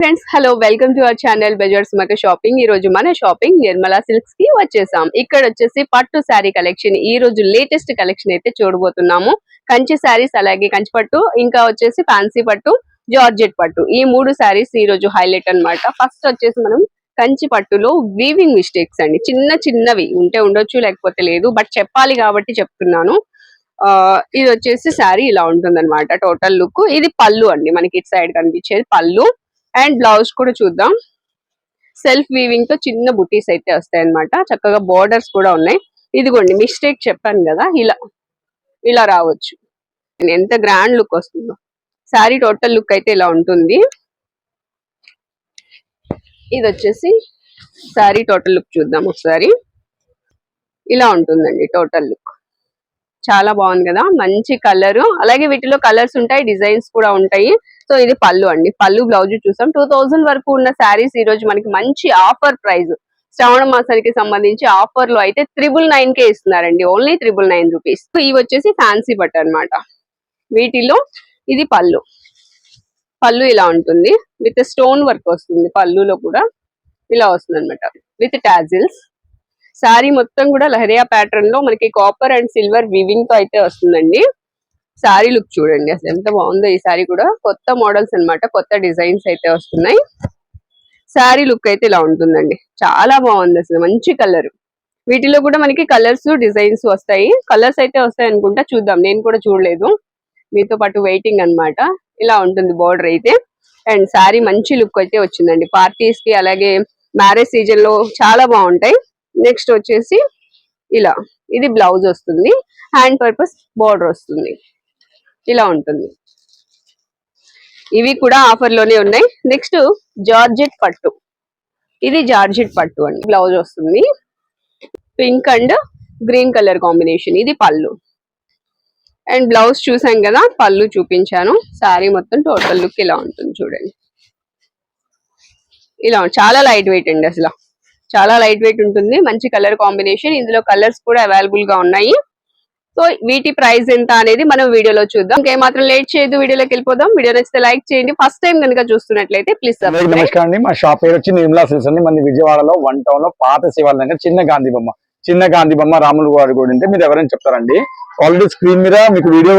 Friends hello welcome to our channel బెజర్స్ మక shopping ఈ రోజు మన షాపింగ్ నిర్మలా సిల్క్స్కి వచ్చేసాం. ఇక్కడ వచ్చేసి పట్టు శారీ కలెక్షన్ ఈ రోజు లేటెస్ట్ కలెక్షన్ అయితే చూడబోతున్నాము. కంచి శారీస్ అలాగే కంచి పట్టు ఇంకా వచ్చేసి ఫ్యాన్సీ పట్టు జార్జెట్ పట్టు. ఈ మూడు శారీస్ ఈ రోజు హైలైట్ అన్నమాట. ఫస్ట్ వచ్చేసి మనం కంచి పట్టులో వీవింగ్ మిస్టేక్స్ అండి. చిన్న చిన్నవి ఉంటే ఉండొచ్చు లేకపోతే లేదు బట్ చెప్పాలి కాబట్టి చెప్తున్నాను. ఆ ఇది వచ్చేసి శారీ ఇలా ఉంటుంది టోటల్ లుక్ ఇది పళ్ళు అండి మనకి ఇటు సైడ్ కనిపించేది పళ్ళు. అండ్ బ్లౌజ్ కూడా చూద్దాం. సెల్ఫ్ వీవింగ్తో చిన్న బుటీస్ అయితే వస్తాయి అనమాట చక్కగా బోర్డర్స్ కూడా ఉన్నాయి. ఇదిగోండి మిస్టేక్ చెప్పాను కదా ఇలా ఇలా రావచ్చు. ఎంత గ్రాండ్ లుక్ వస్తుందో. శారీ టోటల్ లుక్ అయితే ఇలా ఉంటుంది. ఇది వచ్చేసి శారీ టోటల్ లుక్ చూద్దాం ఒకసారి. ఇలా ఉంటుందండి టోటల్ లుక్. చాలా బాగుంది కదా. మంచి కలర్. అలాగే వీటిలో కలర్స్ ఉంటాయి డిజైన్స్ కూడా ఉంటాయి. సో ఇది పళ్ళు అండి. పళ్ళు బ్లౌజ్ చూసాం. టూ వరకు ఉన్న శారీస్ ఈ రోజు మనకి మంచి ఆఫర్ ప్రైస్. శ్రావణ మాసానికి సంబంధించి ఆఫర్లో అయితే త్రిబుల్ నైన్ కే ఇస్తున్నారండి. Only triple nine rupees. ఇవి వచ్చేసి ఫ్యాన్సీ బట్ అన్నమాట. వీటిలో ఇది పళ్ళు. పళ్ళు ఇలా ఉంటుంది. విత్ స్టోన్ వర్క్ వస్తుంది పళ్ళులో కూడా. ఇలా వస్తుంది అనమాట విత్ టాజిల్స్. శారీ మొత్తం కూడా లహరియా ప్యాటర్న్లో మనకి కాపర్ అండ్ సిల్వర్ వివింగ్తో అయితే వస్తుందండి. శారీ లుక్ చూడండి అసలు ఎంత బాగుందో ఈ శారీ కూడా. కొత్త మోడల్స్ అన్నమాట కొత్త డిజైన్స్ అయితే వస్తున్నాయి. శారీ లుక్ అయితే ఇలా ఉంటుందండి. చాలా బాగుంది అసలు మంచి కలర్ వీటిలో కూడా మనకి కలర్స్ డిజైన్స్ వస్తాయి. కలర్స్ అయితే వస్తాయి అనుకుంటా చూద్దాం. నేను కూడా చూడలేదు. మీతో పాటు వెయిటింగ్ అన్నమాట. ఇలా ఉంటుంది బోర్డర్ అయితే. అండ్ శారీ మంచి లుక్ అయితే వచ్చిందండి. పార్టీస్కి అలాగే మ్యారేజ్ సీజన్లో చాలా బాగుంటాయి. నెక్స్ట్ వచ్చేసి ఇలా. ఇది బ్లౌజ్ వస్తుంది. హ్యాండ్ పర్పస్ బోర్డర్ వస్తుంది. ఇలా ఉంటుంది. ఇవి కూడా ఆఫర్లోనే ఉన్నాయి. నెక్స్ట్ జార్జెట్ పట్టు. ఇది జార్జెట్ పట్టు అండి. బ్లౌజ్ వస్తుంది. Pink and green colour combination ఇది పళ్ళు. అండ్ బ్లౌజ్ చూసాం కదా పళ్ళు చూపించాను. శారీ మొత్తం టోటల్ లుక్ ఇలా ఉంటుంది చూడండి. ఇలా చాలా లైట్ వెయిట్ అండి అసలు. చాలా లైట్ వెయిట్ ఉంటుంది. మంచి కలర్ కాంబినేషన్ ఇందులో కలర్స్ కూడా అవైలబుల్గా ఉన్నాయి. సో వీటి ప్రైస్ ఎంత అనేది మనం వీడియోలో చూద్దాం. ఇంకేమాత్రం లేట్ చేయదు వీడియోలోకి వెళ్ళిపోదాం. వీడియో నచ్చితే లైక్ చేయండి. ఫస్ట్ టైం కనుక చూస్తున్నట్లయితే ప్లీజ్ నమస్కారం అండి. మా షాప్ పేరు వచ్చి నిర్మలా సిల్స్ అండి. మన విజయవాడలో వన్ టౌన్లో పాత శివాల దగ్గర చిన్న గాంధీ బొమ్మ. చిన్న గాంధీ బొమ్మ రాములు గారు గుడి ఉంటే మీరు ఎవరైనా చెప్తారండి. ఆల్రెడీ స్క్రీన్ మీద మీకు వీడియో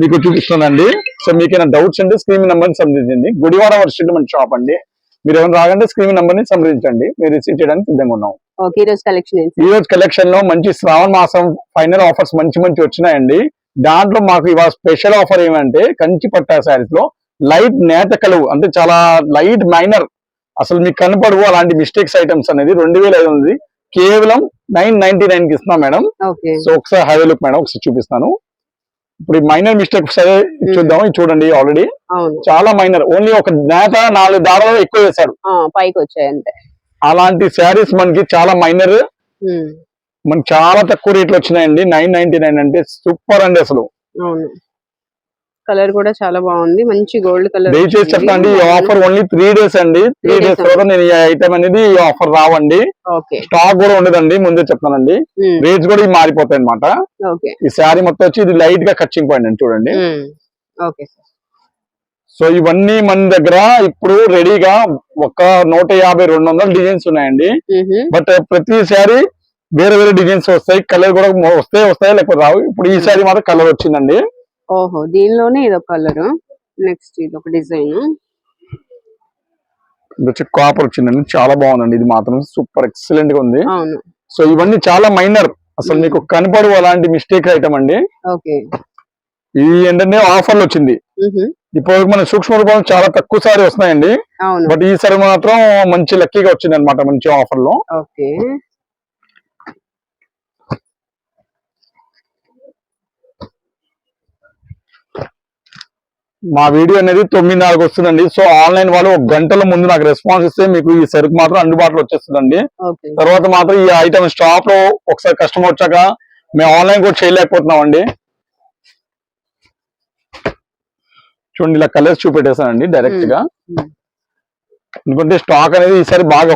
మీకు చూపిస్తుందండి. సో మీకు ఏమైనా డౌట్స్ ఉంటే స్క్రీన్ నెంబర్ సంబంధించింది. గుడివాడ వర్షిల్ మన షాప్ అండి. మీరు ఎవరైనా రాగంటే స్క్రీన్ నెంబర్ని సంప్రదించండి. మీరు రిసీవ్ చేయడానికి సిద్ధంగా ఉన్నాం. ఈ రోజు కలెక్షన్ ఈ రోజు కలెక్షన్లో మంచి శ్రావణ మాసం ఫైనల్ ఆఫర్స్ మంచి మంచి వచ్చినాయండి. దాంట్లో మాకు ఇవాళ స్పెషల్ ఆఫర్ ఏమంటే కంచి పట్టా శారీస్లో లైట్ నేత కలువు అంటే చాలా లైట్ మైనర్ అసలు మీకు కనపడవు అలాంటి మిస్టేక్స్ ఐటమ్స్ అనేది. రెండు వేల ఐదు వందలు కేవలం నైన్ నైన్టీ నైన్కి ఇస్తున్నాం మేడం. ఓకే. సో ఒకసారి హైవే లుక్ మేడం ఒకసారి చూపిస్తాను. ఇప్పుడు మైనర్ మిస్టేక్ ఒకసారి చూద్దాం చూడండి ఆల్రెడీ చాలా మైనర్ ఓన్లీ ఒక నేత నాలుగు దారాలు ఎక్కువ వేశాడు ఆ, పైకి వచ్చాయి అంతే అలాంటి శారీస్ మనకి చాలా మైనర్ మనకి చాలా తక్కువ రేట్లు వచ్చినాయండి. నైన్ నైన్టీ నైన్ అంటే సూపర్ అండి అసలు. కలర్ కూడా చాలా బాగుంది. మంచి గోల్డ్ కలర్ దయచేసి చెప్తాండి ఈ ఆఫర్ ఓన్లీ త్రీ డేస్ అండి. త్రీ డేస్ తర్వాత నేను ఈ ఐటమ్ అనేది ఈ ఆఫర్ రావండి. స్టాక్ కూడా ఉండదండి. ముందే చెప్తానండి. రేట్స్ కూడా ఇవి మారిపోతాయి అనమాట ఈ శారీ మొత్తం వచ్చి ఇది లైట్గా కచ్చింగ్ పాయింట్ అండి చూడండి. ఓకే సార్ సో ఇవన్నీ మన దగ్గర ఇప్పుడు రెడీగా ఒక నూట యాభై రెండు వందల డిజైన్స్ ఉన్నాయండి. బట్ ప్రతి శారీ వేరే వేరే డిజైన్స్ వస్తాయి. కలర్ కూడా మొ- వస్తాయి వస్తాయి లేకపోతే రావు? ఇప్పుడు ఈ శారీ మాత్రం కలర్ వచ్చిందండి. ఓహో దీనిలోనే ఇదొక కలర్. నెక్స్ట్ ఇది ఒక డిజైన్. ఇది వచ్చి కాపర్ వచ్చిందండి. చాలా బాగుందండి. ఇది మాత్రం సూపర్ ఎక్సలెంట్గా ఉంది. అవును. సో ఇవన్నీ చాలా మైనర్ అసలు మీకు కనపడు అలాంటి మిస్టేక్ ఐటమ్ అండి. ఓకే. ఇది ఏంటంటే ఆఫర్లు వచ్చింది. ఇప్పుడు మన సూక్ష్మ రూపంలో చాలా తక్కువ సారి వస్తున్నాయండి. బట్ ఈ సారి మాత్రం మంచి లక్కీగా వచ్చింది అనమాట మంచి ఆఫర్లో ఓకే మా వీడియో అనేది తొమ్మిదిన్నరకు వస్తుందండి. సో ఆన్లైన్ వాళ్ళు ఒక గంటల ముందు నాకు రెస్పాన్స్ ఇస్తే మీకు ఈ సరుకు మాత్రం అందుబాటులో వచ్చేస్తుందండి. తర్వాత మాత్రం ఈ ఐటమ్ స్టాప్లో ఒకసారి కస్టమర్ వచ్చాక మేము ఆన్లైన్ కూడా చేయలేకపోతున్నాం అండి చూడండి ఇలా కలర్స్ చూపెట్టేసానండి డైరెక్ట్గా ఎందుకంటే స్టాక్ అనేది ఈసారి బాగా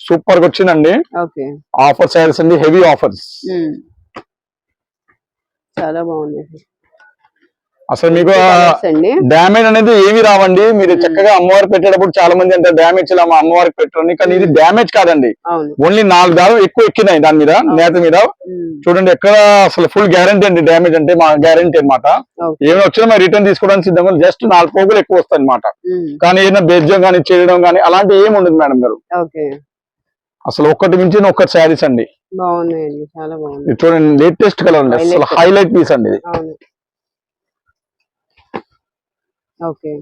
సూపర్గా వచ్చిందండి. ఓకే. ఆఫర్ శారీస్ అండి హెవీ ఆఫర్స్. చాలా బాగుంది. అసలు మీకు డ్యామేజ్ అనేది ఏమి రావండి. మీరు చక్కగా అమ్మవారికి పెట్టేటప్పుడు చాలా మంది అంటే డ్యామేజ్ ఇలా మా అమ్మవారికి పెట్టండి కానీ ఇది డ్యామేజ్ కాదండి. ఓన్లీ నాలుగు దారు ఎక్కువ ఎక్కినాయి దాని మీద నేత మీద. చూడండి ఎక్కడ అసలు ఫుల్ గ్యారంటీ అండి డ్యామేజ్ అంటే మా గ్యారంటీ Okay. ఏమైనా వచ్చినా మేము రిటర్న్ తీసుకోవడానికి సిద్ధంగా జస్ట్ నాలుగు పోగులు ఎక్కువ వస్తాయి అనమాట కానీ ఏదైనా బెజ్జం కానీ చేయడం కానీ అలాంటి ఏమి ఉండదు మేడం గారు. అసలు ఒక్కటి మించిన ఒక్కటి శారీస్ అండి. చూడండి లేటెస్ట్ కలర్ అండి. అసలు. హైలైట్ పీస్ అండి ఇది. ఓకే.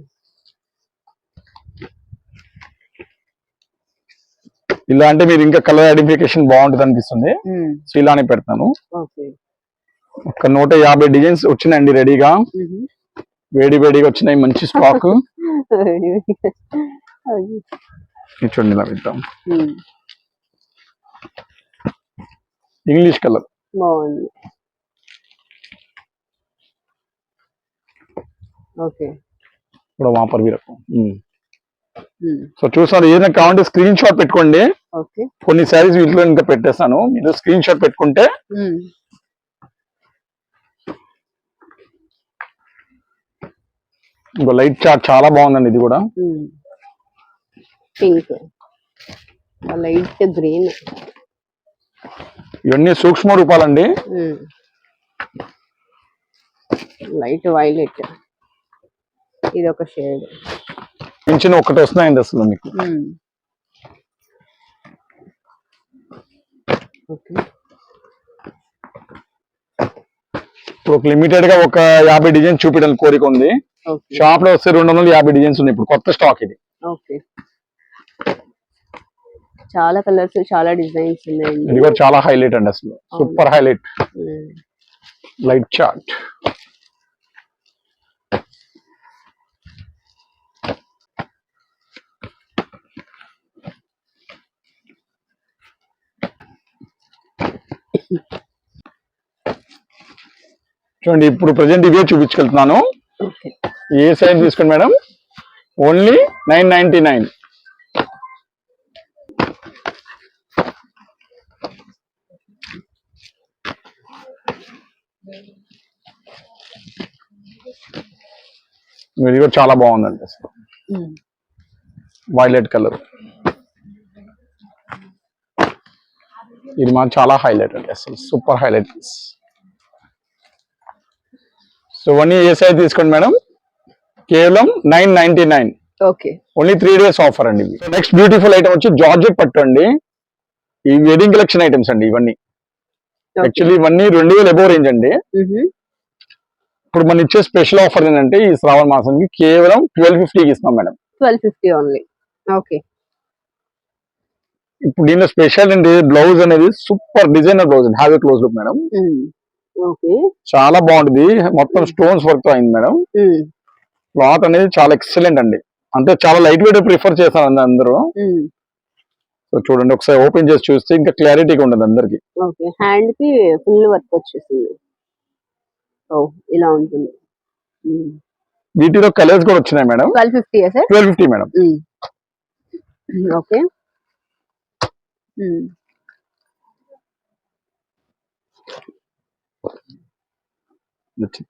ఇలా అంటే మీరు ఇంకా కలర్ ఐడెంటిఫికేషన్ బాగుంటుంది అనిపిస్తుంది. సో ఇలానే పెడతాను. ఓకే. ఒక నూట యాభై డిజైన్స్ వచ్చినాయండి రెడీగా. వేడి వేడిగా వచ్చినాయి మంచి స్టాక్. ఓకే. చూడండి ఇలా పెడతాం. English colour. బాగుంది. ఓకే కూడా వాపర్ ఉమ్, సో చూసారు ఏదైనా కావాలంటే స్క్రీన్ షాట్ పెట్టుకోండి. కొన్ని శారీస్ వీటిలో ఇంకా పెట్టేస్తాను మీరు స్క్రీన్ షాట్ పెట్టుకుంటే ఇంకో లైట్ చార్ట్ చాలా బాగుందండి ఇది కూడా. పింక్ లైట్ గ్రీన్ ఇవన్నీ సూక్ష్మ రూపాలండి. లైట్ వైలెట్ ఇది ఒక షేడ్ మించిన ఒకటి వస్తున్నాయండి అసలు మీకు. ఇప్పుడు ఒక లిమిటెడ్గా ఒక యాభై డిజైన్ చూపించాలని కోరిక ఉంది. షాప్లో వస్తే రెండు వందల యాభై డిజైన్స్ ఉన్నాయి ఇప్పుడు కొత్త స్టాక్ ఇది. ఓకే. చాలా కలర్స్ చాలా డిజైన్స్ ఉన్నాయండి ఇది కూడా చాలా హైలైట్ అండి అసలు. Super highlight. Light chart. చూడండి ఇప్పుడు ప్రజెంట్ ఇవే చూపించుకెళ్తున్నాను. ఏ సైజ్ తీసుకోండి madam? Only nine ninety nine. ఇది కూడా చాలా బాగుందండి. వైలెట్ కలర్ ఇది మాత్రం చాలా హైలైట్ అండి అసలు సూపర్ హైలైట్ పీస్ సో ఇవన్నీ ఏ సైజ్ తీసుకోండి మేడం. కేవలం nine ninety nine. Okay. Only three days offer అండి నెక్స్ట్ బ్యూటిఫుల్ ఐటమ్ వచ్చి జార్జెట్ పట్టు అండి. ఈ వెడ్డింగ్ కలెక్షన్ ఐటమ్స్ అండి ఇవన్నీ. యాక్చువల్లీ ఇవన్నీ రెండు వేల ఎబో రేంజ్ అండి. ఇప్పుడు మనం ఇచ్చే స్పెషల్ ఆఫర్ ఏంటంటే ఈ శ్రావణ మాసానికి కేవలం ట్వెల్వ్ ఫిఫ్టీకి ఇస్తున్నాం madam. Twelve fifty only okay. ఇప్పుడు దీనిలో స్పెషల్ ఏంటి? బ్లౌజ్ అనేది సూపర్ డిజైనర్ బ్లౌజ్ అండి. హ్యావ్ క్లోజ్ లుక్ మేడం చాలా బాగుంటుంది. మొత్తం స్టోన్స్ వర్క్తో అయింది మేడం. క్లాత్ అనేది చాలా ఎక్సలెంట్ అండి. అంటే చాలా లైట్ వెయిట్ ప్రిఫర్ చేస్తారు అండి అందరూ. సో చూడండి ఒకసారి ఓపెన్ చేసి చూస్తే ఇంకా క్లారిటీగా ఉండదు అందరికి. హ్యాండ్కి ఫుల్ వర్క్ వచ్చేసింది. ఓ ఇలా ఉంటుంది. వీటిలో కలర్స్ కూడా వచ్చినాయి madam twelve fifty twelve fifty madam okay.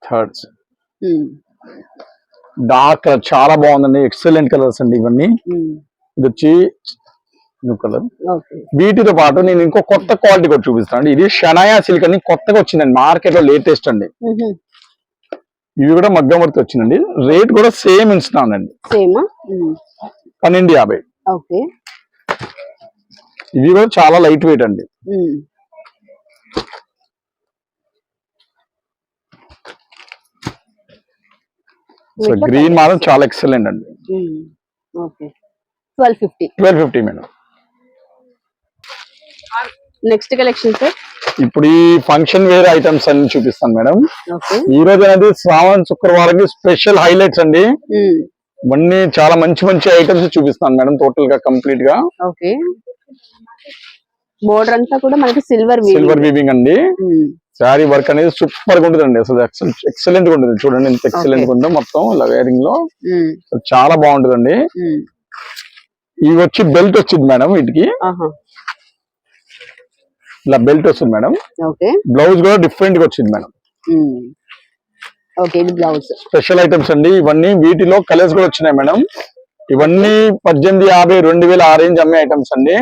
Thirds. Dark colour చాలా బాగుందండి. ఎక్సలెంట్ కలర్స్ అండి ఇవన్నీ. ఇది వచ్చి బ్లూ కలర్ వీటితో పాటు నేను ఇంకో కొత్త క్వాలిటీ కూడా చూపిస్తాను అండి. ఇది షనాయా సిల్క్ అని కొత్తగా వచ్చిందండి. మార్కెట్లో లేటెస్ట్ అండి. ఇవి కూడా మగ్గం వచ్చిందండి. రేట్ కూడా సేమ్ ఇస్తున్నానండి. పన్నెండు యాభై. ఇవి కూడా చాలా లైట్ వెయిట్ అండి. సో గ్రీన్ మాత్రం చాలా ఎక్సలెంట్ అండి. Twelve fifty twelve fifty madam. Next collection sir ఇప్పుడు ఈ ఫంక్షన్ వేర్ ఐటమ్స్ అన్ని చూపిస్తాను మేడం. ఓకే. ఈ రోజు అనేది శ్రావణ శుక్రవారం స్పెషల్ హైలైట్స్ అండి. ఇవన్నీ చాలా మంచి మంచి ఐటమ్స్ చూపిస్తాను మేడం టోటల్గా కంప్లీట్గా. ఓకే. బోర్డర్ అంతా కూడా మనకి సిల్వర్ సిల్వర్ వీవింగ్ అండి. శారీ వర్క్ అనేది సూపర్గా ఉంటుంది అసలు ఎక్సలెంట్గా ఉంటుంది చూడండి ఎంత ఎక్సలెంట్గా ఉందో మొత్తం ఇలా వేరింగ్లో. అసలు చాలా బాగుంటుందండి. ఇవి వచ్చి బెల్ట్ వచ్చింది మేడం వీటికి. ఇలా బెల్ట్ వస్తుంది మేడం. ఓకే బ్లౌజ్ కూడా డిఫరెంట్గా వచ్చింది మేడం. ఓకే ఇది బ్లౌజ్ స్పెషల్ ఐటమ్స్ అండి ఇవన్నీ. వీటిలో కలర్స్ కూడా వచ్చినాయి మేడం. ఇవన్నీ పద్దెనిమిది యాభై రెండు వేల ఆ రేంజ్ అమ్మే ఐటమ్స్ అండి.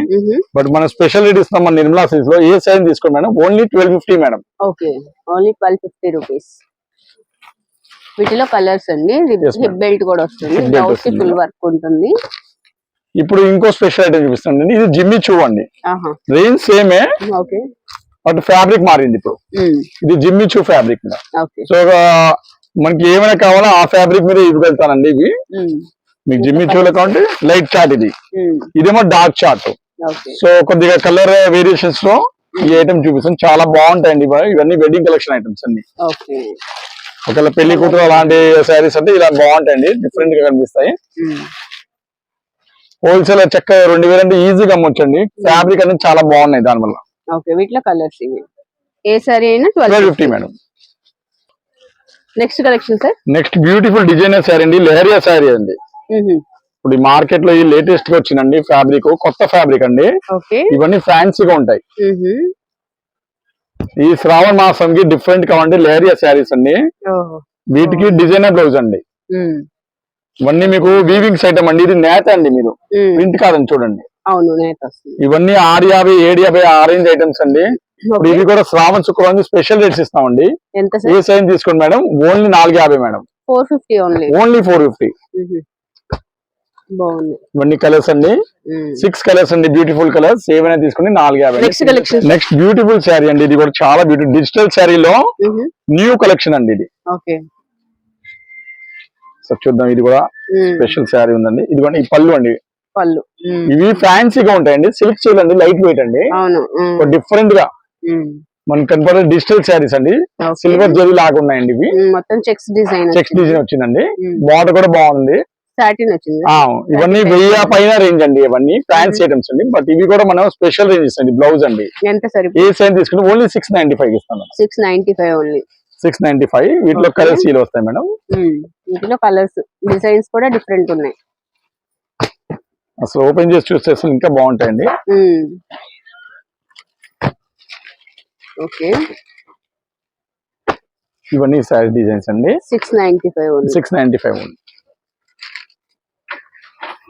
బట్ మనం స్పెషల్ రేట్ ఇస్తాం మన నిర్మలా సిల్క్స్లో ఏ సైజ్ తీసుకోండి madam? Only twelve fifty madam. Okay. Only twelve fifty rupees. వీటిలో కలర్స్ అండి. హిప్ బెల్ట్ కూడా వస్తుంది. బ్లౌజ్కి. ఫుల్ వర్క్ ఉంటుంది. ఇప్పుడు ఇంకో స్పెషల్ ఐటమ్ చూపిస్తానండి ఇది జిమ్మి చూ అండి. ఆహా. రేంజ్ సేమే ఓకే. బట్ ఫ్యాబ్రిక్ మారింది ఇప్పుడు. ఇది జిమ్మి చూ ఫ్యాబ్రిక్ సో మనకి ఏమైనా కావాలో ఆ ఫ్యాబ్రిక్ మీద ఇవ్వగలుగుతానండి ఇవి. మీకు జిమ్మి చూలో కావాలంటే లైట్ చార్ట్ ఇది. ఇదేమో డార్క్ చార్ట్ ఓకే సో కొద్దిగా కలర్ వేరియేషన్స్లో ఈ ఐటమ్ చూపిస్తాను చాలా బాగుంటాయండి ఇవ- ఇవన్నీ వెడ్డింగ్ కలెక్షన్ ఐటమ్స్ అన్ని. ఓకే ఒకవేళ పెళ్ళి కూతురు అలాంటి శారీస్ అంటే ఇలా బాగుంటాయండి. డిఫరెంట్గా కనిపిస్తాయి. హోల్సేల్ చెక్క రెండు వేలు అంటే ఈజీగా అమ్మొచ్చండి. ఫ్యాబ్రిక్ అనేది చాలా బాగున్నాయి దానివల్ల. ఓకే వీటిలో కలర్స్ ఇవి. ఏ సారీ అయినా twelve fifty madam next collection sir next beautiful designer sari అండి. లెహరియా శారీ అండి. ఇప్పుడు ఈ మార్కెట్లో ఈ లేటెస్ట్గా వచ్చిందండి ఫ్యాబ్రిక్ కొత్త ఫ్యాబ్రిక్ అండి. ఇవన్నీ ఫ్యాన్సీగా ఉంటాయి. ఈ శ్రావణ మాసంకి డిఫరెంట్ కావండి లేరియా శారీస్ అండి. వీటికి డిజైనర్ బ్లౌజ్ అండి. ఇవన్నీ మీకు వీవింగ్స్ ఐటమ్ అండి. ఇది నేత అండి మీరు. ప్రింట్ కాదండి చూడండి. ఇవన్నీ ఆరు యాభై ఏడు యాభై ఆరెంజ్ ఐటమ్స్ అండి. ఇప్పుడు ఇవి కూడా శ్రావణ శుక్రవారం స్పెషల్ రేట్స్ ఇస్తామండి. ఏ సైజ్ తీసుకోండి మేడం? ఓన్లీ నాలుగు యాభై madam. Four fifty only. Only four fifty. ఇవన్నీ కలర్స్ అండి. సిక్స్ కలర్స్ అండి బ్యూటిఫుల్ కలర్స్ ఏమైనా తీసుకుని నాలుగు యాభై. Next collection next beautiful sari అండి. ఇది కూడా చాలా బ్యూటిఫుల్ డిజిటల్ శారీలో న్యూ కలెక్షన్ అండి ఇది. సో చూద్దాం ఇది కూడా స్పెషల్ శారీ ఉందండి. ఇది కూడా ఈ పళ్ళు అండి. పళ్ళు. ఇవి ఫ్యాన్సీగా ఉంటాయండి. సిల్క్ చీల్ అండి లైట్ వెయిట్ అండి. డిఫరెంట్గా. మనకి కనపడే డిజిటల్ శారీస్ అండి. సిల్వర్ జరీ లాగా ఉన్నాయండి ఇవి. మొత్తం చెక్స్ డిజైన్ చెక్స్ డిజైన్ వచ్చిందండి. బార్డర్ కూడా బాగుంది. సాటిన్ వచ్చింది. ఇవన్నీ వెయ్యి పైన రేంజ్ అండి ఇవన్నీ ఫ్యాన్సీ ఐటమ్స్ అండి. బట్ ఇవి కూడా మనం స్పెషల్ రేంజెస్ అండి బ్లౌజ్ అండి. ఎంత సరి? ఏ సైజ్ తీసుకుంటే ఓన్లీ సిక్స్ నైన్టీ ఫైవ్ ఇస్తాను. Six ninety five only six ninety five వీటిలో Okay. కలర్ సీల్ వస్తాయి మేడం. వీటిలో కలర్స్ డిజైన్స్ కూడా డిఫరెంట్ ఉన్నాయి. అసలు ఓపెన్ చేసి చూస్తే అసలు ఇంకా బాగుంటాయండి. ఓకే ఇవన్నీ శారీ డిజైన్స్ అండి. Six ninety five six ninety five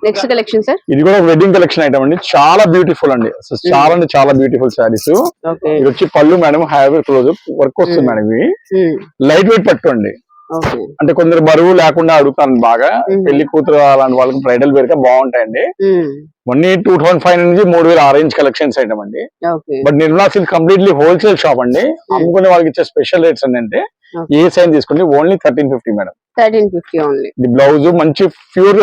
next collection sir ఇది కూడా వెడ్డింగ్ కలెక్షన్ ఐటమ్ అండి. చాలా బ్యూటిఫుల్ అండి. అసలు చాలా అంటే చాలా బ్యూటిఫుల్ శారీస్ ఇది వచ్చి పళ్ళు మేడం హ్యావీ క్లోజ్ వర్క్ వస్తుంది మేడం ఇవి. లైట్ వెయిట్ పట్టు అండి. ఓకే అంటే కొందరు బరువు లేకుండా అడుగుతాను బాగా. Mhm. పెళ్ళి కూతురు అలాంటి వాళ్ళకి బ్రైడల్ వేర్ బాగుంటాయండి. మొన్న టూ థౌసండ్ ఫైవ్ నుంచి మూడు వేల ఆరెంజ్ కలెక్షన్స్ ఐటమ్ అండి. But Nirmala silk completely wholesale shop అండి. అమ్ముకునే వాళ్ళకి ఇచ్చే స్పెషల్ రేట్స్ ఏంటంటే. ఏ సైజ్ తీసుకోండి only thirteen fifty madam. Thirteen fifty only ఇది బ్లౌజ్ మంచి ప్యూర్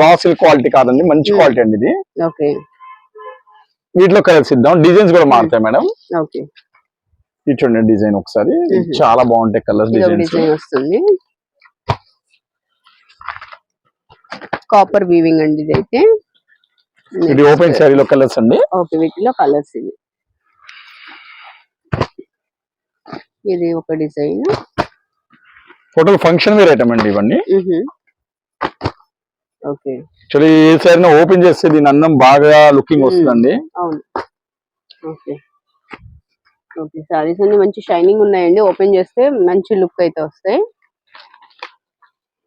రా సిల్క్ క్వాలిటీ కాదండి మంచి Hmm. క్వాలిటీ అండి ఇది. ఓకే వీటిలో కలర్స్ ఇద్దాం. డిజైన్స్ కూడా మారుతాయి మేడం. ఓకే ఇది చూడండి డిజైన్ ఒకసారి. ఇది Mhm. చాలా బాగుంటాయి కలర్స్ ఇది డిజైన్స్. డిజైన్ వస్తుంది. కాపర్ వీవింగ్ అండి ఇది అయితే. ఇది ఓపెన్ శారీలో కలర్స్ అండి. ఓకే వీటిలో కలర్స్ ఇవి. ఇది ఒక design. Total function wear item అండి ఇవన్నీ. యాక్చువల్లీ ఏ శారీ ఓపెన్ చేస్తే దీని అందం బాగా లుకింగ్. వస్తుందండి. ఓకే. సారీస్ అన్ని మంచి షైనింగ్ ఉన్నాయండి. ఓపెన్ చేస్తే మంచి లుక్ అయితే వస్తాయి.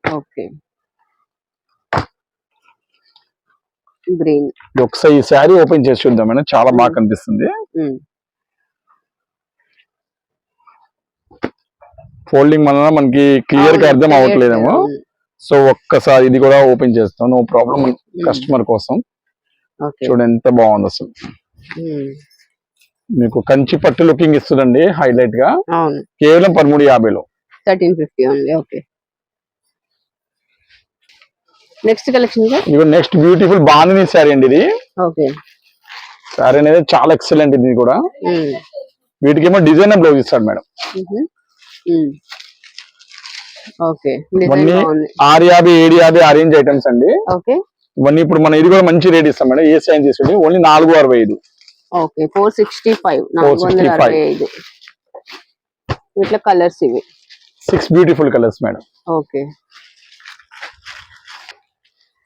ఓకే. గ్రీన్ ఒకసారి ఈ శారీ ఓపెన్ చేసి చూద్దాం మేడం. చాలా బాగా కనిపిస్తుంది. ఫోల్డింగ్ వలన మనకి క్లియర్గా అర్థం అవ్వట్లేదేమో. సో ఒక్కసారి ఇది కూడా ఓపెన్ చేస్తాం. నో ప్రాబ్లం కస్టమర్ కోసం. చూడండి ఎంత బాగుంది అసలు. మీకు కంచి పట్టు లుకింగ్ ఇస్తుందండి హైలైట్గా. కేవలం పదమూడు యాభైలో. Thirteen fifty okay next collection next beautiful bandhani sari అండి ఇది. ఓకే శారీ అనేది చాలా ఎక్సలెంట్ ఇది కూడా. వీటికేమో డిజైనర్ బ్లౌజ్ ఇస్తాడు మేడం. ఓకే ఇవన్నీ బాగుంది. ఆరు యాభై ఏడు యాభై అరేంజ్ ఐటమ్స్ అండి. ఓకే ఇవన్నీ ఇప్పుడు మనం ఇది కూడా మంచి రేట్ ఇస్తాం మేడం. ఏ తీసుకోండి ఓన్లీ నాలుగు అరవై ఐదు. ఓకే ఫోర్ సిక్స్టీ ఫైవ్ నాలుగు వందల 465. అరవై ఐదు. ఇట్లా కలర్స్ ఇవి. Six beautiful colours madam. Okay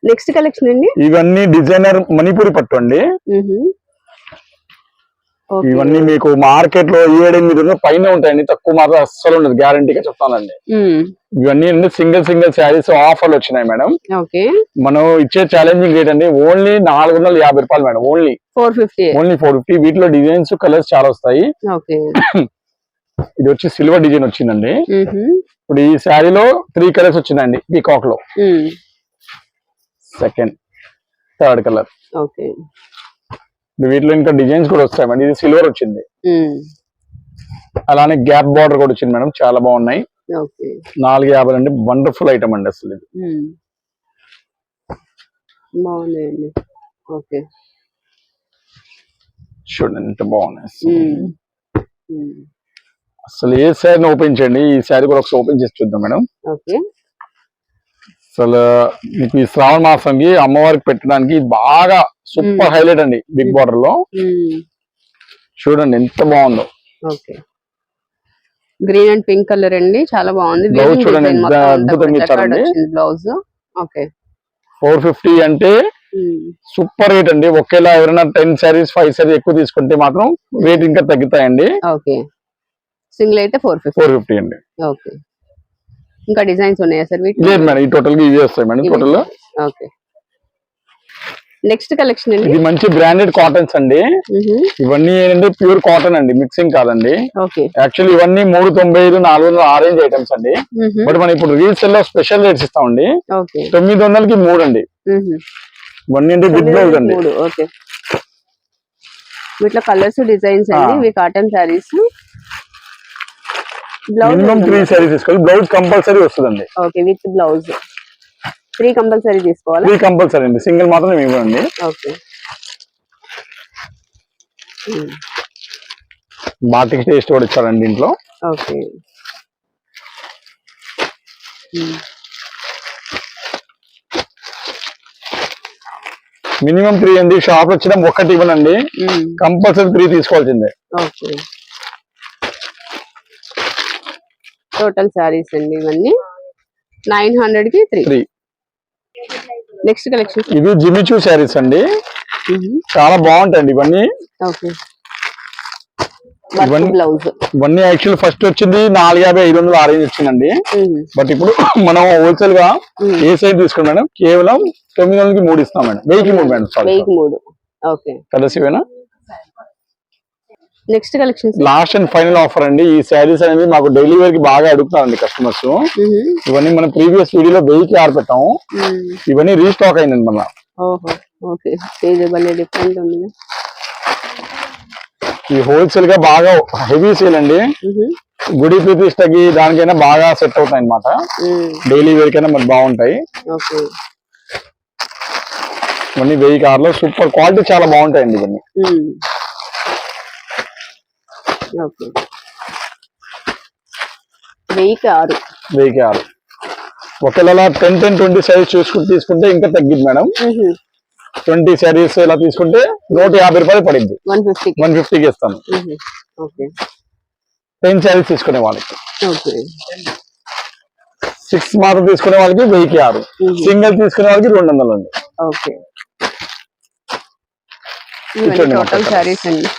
next collection అండి. ఇవన్నీ డిజైనర్ మణిపూరి పట్టు అండి. Okay. ఇవన్నీ మీకు మార్కెట్లో ఏడు ఎనిమిది ఉన్న పైన ఉంటాయండి. తక్కువ మాత్రం అస్సలు ఉండదు. గ్యారంటీగా చెప్తానండి. ఉమ్, ఇవన్నీ సింగిల్ సింగిల్ శారీస్ ఆఫర్లు వచ్చినాయి మేడం. మనం ఇచ్చే ఛాలెంజింగ్ రేట్ అండి. ఓన్లీ నాలుగు వందల యాభై రూపాయలు madam. Only four fifty only four fifty వీటిలో డిజైన్స్ కలర్స్ చాలా వస్తాయి. ఇది వచ్చి సిల్వర్ డిజైన్ వచ్చిందండి. మ్హూ. ఇప్పుడు ఈ శారీలో త్రీ కలర్స్ వచ్చినాయండి పీకాక్లో. సెకండ్ థర్డ్ కలర్ ఓకే వీటిలో ఇంకా డిజైన్స్ కూడా వస్తాయి మేడం. ఇది సిల్వర్ వచ్చింది. అలానే గ్యాప్ బార్డర్ కూడా వచ్చింది మేడం. చాలా బాగున్నాయి. నాలుగు యాభై అండి వండర్ఫుల్ ఐటమ్ అండి అసలు ఇది. బాగున్నాయండి. ఓకే. చూడండి ఎంత బాగున్నాయి అసలు. ఏ శారీని ఓపెన్ చేయండి ఈ శారీ కూడా ఒకసారి ఓపెన్ చేసి చూద్దాం మేడం. అసలు మీకు ఈ శ్రావణ మాసంకి అమ్మవారికి పెట్టడానికి బాగా సూపర్. హైలైట్ అండి బిగ్ బార్డర్లో చూడండి ఎంత బాగుందో. Okay. Green and pink colour అండి చాలా బాగుంది. వచ్చింది బ్లౌజ్ ఓకే. ఫోర్ ఫిఫ్టీ అంటే సూపర్ రేట్ అండి. ఒకేలా ఎవరైనా టెన్ శారీస్ ఫైవ్ శారీస్ ఎక్కువ తీసుకుంటే మాత్రం రేట్ ఇంకా తగ్గుతాయండి. ఓకే. సింగిల్ అయితే ఫోర్ ఫిఫ్టీ. ఫోర్ ఫిఫ్టీ అండి. ఓకే. ఇంకా డిజైన్స్ ఉన్నాయా సార్ లేదు మేడం ఈ టోటల్గా ఇవి వస్తాయి madam. Total okay. Next collection అండి. ఇది మంచి బ్రాండెడ్ కాటన్స్ అండి. ఇవన్నీ ఏంటంటే ప్యూర్ కాటన్ అండి మిక్సింగ్ కాదండి. ఓకే. యాక్చువల్లీ ఇవన్నీ మూడు తొంభై ఐదు నాలుగు వందల ఆరెంజ్ ఐటమ్స్ అండి. బట్ మనం ఇప్పుడు రీల్స్లో స్పెషల్ రేట్స్ ఇస్తామండి. తొమ్మిది వందలకి మూడు అండి. ఇవన్నీ అంటే బిగ్ బ్లౌజ్ అండి వీటిలో కలర్స్ డిజైన్స్ అండి. ఇవి cotton saris blouse minimum three saris తీసుకోవాలి. బ్లౌజ్ కంపల్సరీ వస్తుందండి. Okay with blouse three compulsory తీసుకోవాలా? త్రీ కంపల్సరీ అండి. సింగిల్ మాత్రం ఇవ్వండి. ఓకే బాటికి టేస్ట్ కూడా ఇచ్చారండి ఇంట్లో ఓకే మినిమం త్రీ అండి. షాప్ వచ్చిన ఒక్కటి ఇవ్వనండి. కంపల్సరీ త్రీ తీసుకోవాల్సిందే. ఓకే టోటల్ శారీస్ అండి ఇవన్నీ. నైన్ హండ్రెడ్కి త్రీ త్రీ నెక్స్ట్ కలెక్షన్ ఇవి జిమిచూ శారీస్ అండి. చాలా బాగుంటాయండి ఇవన్నీ. ఇవన్నీ- బ్లౌజ్ ఇవన్నీ యాక్చువల్ ఫస్ట్ వచ్చింది నాలుగు యాభై ఐదు వందలు ఆరేంజ్ వచ్చిందండి. బట్ ఇప్పుడు మనం హోల్సేల్గా. ఏ సైజ్ తీసుకున్నాం మేడం? కేవలం తొమ్మిది వందలకి మూడు ఇస్తాం మేడం. వెయ్యికి మూడు మేడం సారీ వెయ్యికి మూడు ఓకే కలర్స్ ఇవేనా next collection last and final offer అండి. ఈ శారీస్ అనేది మాకు డైలీ వేర్కి బాగా అడుగుతున్నారండి కస్టమర్స్ ఇవన్నీ మనం ప్రీవియస్ వీడియోలో వెయ్యికి ఆరు పెట్టాము ఇవన్నీ రీస్టాక్ అయిందండి మన ఈ హోల్సేల్గా బాగా హెవీ సేల్ అండి. గుడి ప్రతిష్టకి దానికైనా బాగా సెట్ అవుతాయి అనమాట డైలీ వేర్ కైనా మనకు బాగుంటాయి. ఇవన్నీ వెయ్యి కార్లో. సూపర్ క్వాలిటీ చాలా బాగుంటాయండి ఇవన్నీ. ఓకే వెయ్యికి ఆరు. వెయ్యికి ఆరు. ఒకవేళ టెన్ టెన్ ట్వంటీ సైజ్ చూసుకుంటే తీసుకుంటే ఇంకా తగ్గిద్ది మేడం. ట్వంటీ శారీస్ ఇలా తీసుకుంటే నూట యాభై రూపాయలు పడింది. వన్ ఫిఫ్టీకి వన్ ఫిఫ్టీకి ఇస్తాను. ఓకే. టెన్ శారీస్ తీసుకునే వాళ్ళకి. సిక్స్ మాత్రం తీసుకునే వాళ్ళకి వెయ్యికి ఆరు. సింగిల్ తీసుకునే వాళ్ళకి రెండు వందలు అండి. టోటల్. శారీస్ అండి.